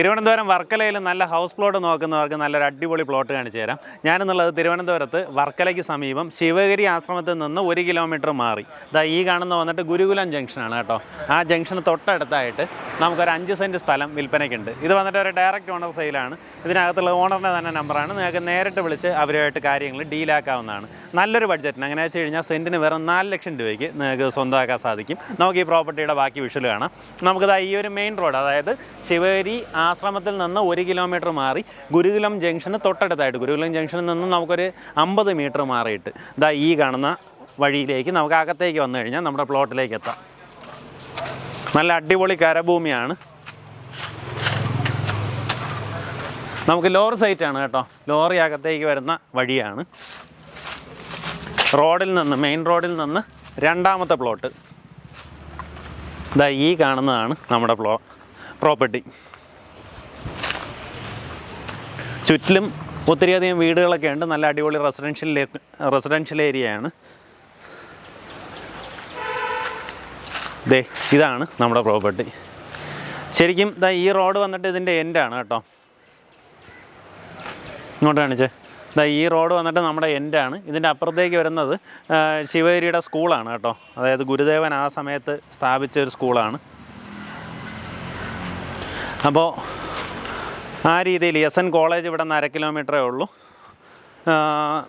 തിരുവനന്തപുരം വർക്കലയിൽ നല്ല house plot നോക്കുന്നവർക്ക് നല്ലൊരു അടിപൊളി പ്ലോട്ട് കാണിച്ചു തരാം. ഞാനെന്നുള്ളത് തിരുവനന്തപുരത്ത് വർക്കലയ്ക്ക് സമീപം ശിവഗിരി ആശ്രമത്തിൽ നിന്ന് ഒരു കിലോമീറ്റർ മാറി. ഇതാ ഈ കാണുന്ന വന്നിട്ട് ഗുരുകുലം ജംഗ്ഷനാണ് കേട്ടോ. ആ ജംഗ്ഷന് തൊട്ടടുത്തായിട്ട് നമുക്കൊരു അഞ്ച് സെന്റ് സ്ഥലം വിൽപ്പനയ്ക്കുണ്ട്. ഇത് വന്നിട്ട് ഒരു ഡയറക്റ്റ് ഓണർ സെയിലാണ്. ഇതിനകത്തുള്ള ഓണറിന്റെ തന്നെ നമ്പറാണ്. നിങ്ങൾക്ക് നേരിട്ട് വിളിച്ച് അവരുമായിട്ട് കാര്യങ്ങൾ ഡീലാക്കാവുന്നതാണ് നല്ലൊരു ബഡ്ജറ്റിന്. അങ്ങനെ വെച്ച് കഴിഞ്ഞാൽ സെന്റിന് വെറും നാല് ലക്ഷം രൂപയ്ക്ക് നിങ്ങൾക്ക് സ്വന്തമാക്കാൻ സാധിക്കും. നമുക്ക് ഈ പ്രോപ്പർട്ടിയുടെ ബാക്കി വിഷുവൽ കാണാം. നമുക്കിതാ ഈ ഒരു മെയിൻ റോഡ് അതായത് ശിവഗിരി ആശ്രമത്തിൽ നിന്ന് ഒരു കിലോമീറ്റർ മാറി ഗുരുകുലം ജംഗ്ഷന് തൊട്ടടുത്തായിട്ട്. ഗുരുകുലം ജംഗ്ഷനിൽ നിന്ന് നമുക്കൊരു അമ്പത് മീറ്റർ മാറിയിട്ട്. ഇതാ ഈ കാണുന്ന വഴിയിലേക്ക് നമുക്ക് അകത്തേക്ക് വന്നു കഴിഞ്ഞാൽ നമ്മുടെ പ്ലോട്ടിലേക്ക് എത്താം. നല്ല അടിപൊളി കരഭൂമിയാണ്. നമുക്ക് ലോറി സൈറ്റാണ് കേട്ടോ. ലോറി അകത്തേക്ക് വരുന്ന വഴിയാണ്. റോഡിൽ നിന്ന് മെയിൻ റോഡിൽ നിന്ന് രണ്ടാമത്തെ പ്ലോട്ട് ഇതാ ഈ കാണുന്നതാണ് നമ്മുടെ പ്ലോ പ്രോപ്പർട്ടി ചുറ്റിലും ഒത്തിരിയധികം വീടുകളൊക്കെ ഉണ്ട്. നല്ല അടിപൊളി റെസിഡൻഷ്യൽ റെസിഡൻഷ്യൽ ഏരിയയാണ് ദേ ഇതാണ് നമ്മുടെ പ്രോപ്പർട്ടി ശരിക്കും ഇതാ ഈ റോഡ് വന്നിട്ട് ഇതിന്റെ എൻഡാണ് കേട്ടോ. ഇങ്ങോട്ട് കാണിച്ചേ. ഇതാ ഈ റോഡ് വന്നിട്ട് നമ്മുടെ എൻഡാണ് ഇതിന്റെ അപ്പുറത്തേക്ക് വരുന്നത് ശിവഗിരിയുടെ സ്കൂളാണ് കേട്ടോ. അതായത് ഗുരുദേവൻ ആ സമയത്ത് സ്ഥാപിച്ച ഒരു സ്കൂളാണ് അപ്പോൾ ആ രീതിയിൽ എസ് എൻ കോളേജ് ഇവിടെ നിന്ന് അര കിലോമീറ്ററേ ഉള്ളൂ.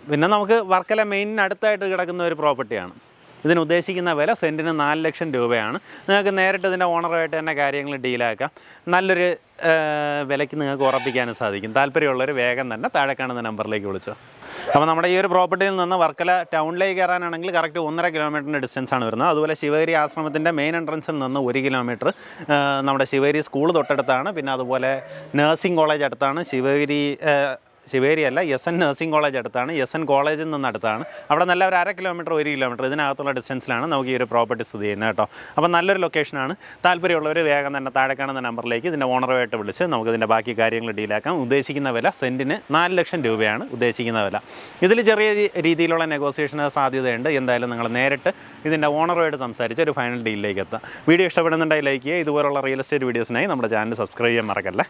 പിന്നെ നമുക്ക് വർക്കല മെയിനിന് അടുത്തായിട്ട് കിടക്കുന്ന ഒരു പ്രോപ്പർട്ടിയാണ് ഇതിന് ഉദ്ദേശിക്കുന്ന വില സെന്റിന് നാല് ലക്ഷം രൂപയാണ്. നിങ്ങൾക്ക് നേരിട്ട് ഇതിന്റെ ഓണറുമായിട്ട് തന്നെ കാര്യങ്ങൾ ഡീലാക്കാം നല്ലൊരു വിലയ്ക്ക് നിങ്ങൾക്ക് ഉറപ്പിക്കാനും സാധിക്കും. താല്പര്യമുള്ളവർ വേഗം തന്നെ താഴെ കാണുന്ന നമ്പറിലേക്ക് വിളിച്ചോ. അപ്പോൾ നമ്മുടെ ഈ ഒരു പ്രോപ്പർട്ടിയിൽ നിന്ന് വർക്കല ടൗണിലേക്ക് കയറാനാണെങ്കിൽ കറക്റ്റ് ഒന്നര കിലോമീറ്ററിന്റെ ഡിസ്റ്റൻസ് ആണ് വരുന്നത്. അതുപോലെ ശിവഗിരി ആശ്രമത്തിന്റെ മെയിൻ എൻട്രൻസിൽ നിന്ന് ഒരു കിലോമീറ്റർ നമ്മുടെ ശിവഗിരി സ്കൂൾ തൊട്ടടുത്താണ്. പിന്നെ അതുപോലെ നഴ്സിംഗ് കോളേജ് അടുത്താണ്. ശിവഗിരി ആ, ശിവേരി അല്ല എസ് എൻ നഴ്സിംഗ് കോളേജ് അടുത്താണ്. എസ് എൻ കോളേജിൽ നിന്ന് അടുത്താണ്. അവിടെ നല്ല ഒരു അര കിലോമീറ്റർ ഒരു കിലോമീറ്റർ ഇതിനകത്തുള്ള ഡിസ്റ്റൻസിലാണ് നമുക്ക് ഈ ഒരു പ്രോപ്പർട്ടി സ്ഥിതി ചെയ്യുന്നത് കേട്ടോ. അപ്പോൾ നല്ലൊരു ലൊക്കേഷനാണ്. താല്പര്യമുള്ളവർ വേഗം തന്നെ താഴെ കാണുന്ന നമ്പറിലേക്ക് ഇതിന്റെ ഓണറുമായിട്ട് വിളിച്ച് നമുക്ക് ഇതിന്റെ ബാക്കി കാര്യങ്ങൾ ഡീലാക്കാം ഉദ്ദേശിക്കുന്ന വില സെന്റിന് നാല് ലക്ഷം രൂപയാണ് ഉദ്ദേശിക്കുന്ന വില. ഇതിൽ ചെറിയ രീതിയിലുള്ള നെഗോസിയേഷന് സാധ്യതയുണ്ട്. എന്തായാലും നിങ്ങൾ നേരിട്ട് ഇതിന്റെ ഓണറുമായിട്ട് സംസാരിച്ച് ഒരു ഫൈനൽ ഡീലിലേക്ക് എത്താം. വീഡിയോ ഇഷ്ടപ്പെടുന്നുണ്ടെങ്കിൽ ലൈക്ക് ചെയ്യുക. ഇതുപോലുള്ള റിയൽ എസ്റ്റേറ്റ് വീഡിയോസിനായി നമ്മുടെ ചാനൽ സബ്സ്ക്രൈബ് ചെയ്യാൻ മറക്കല്ലേ?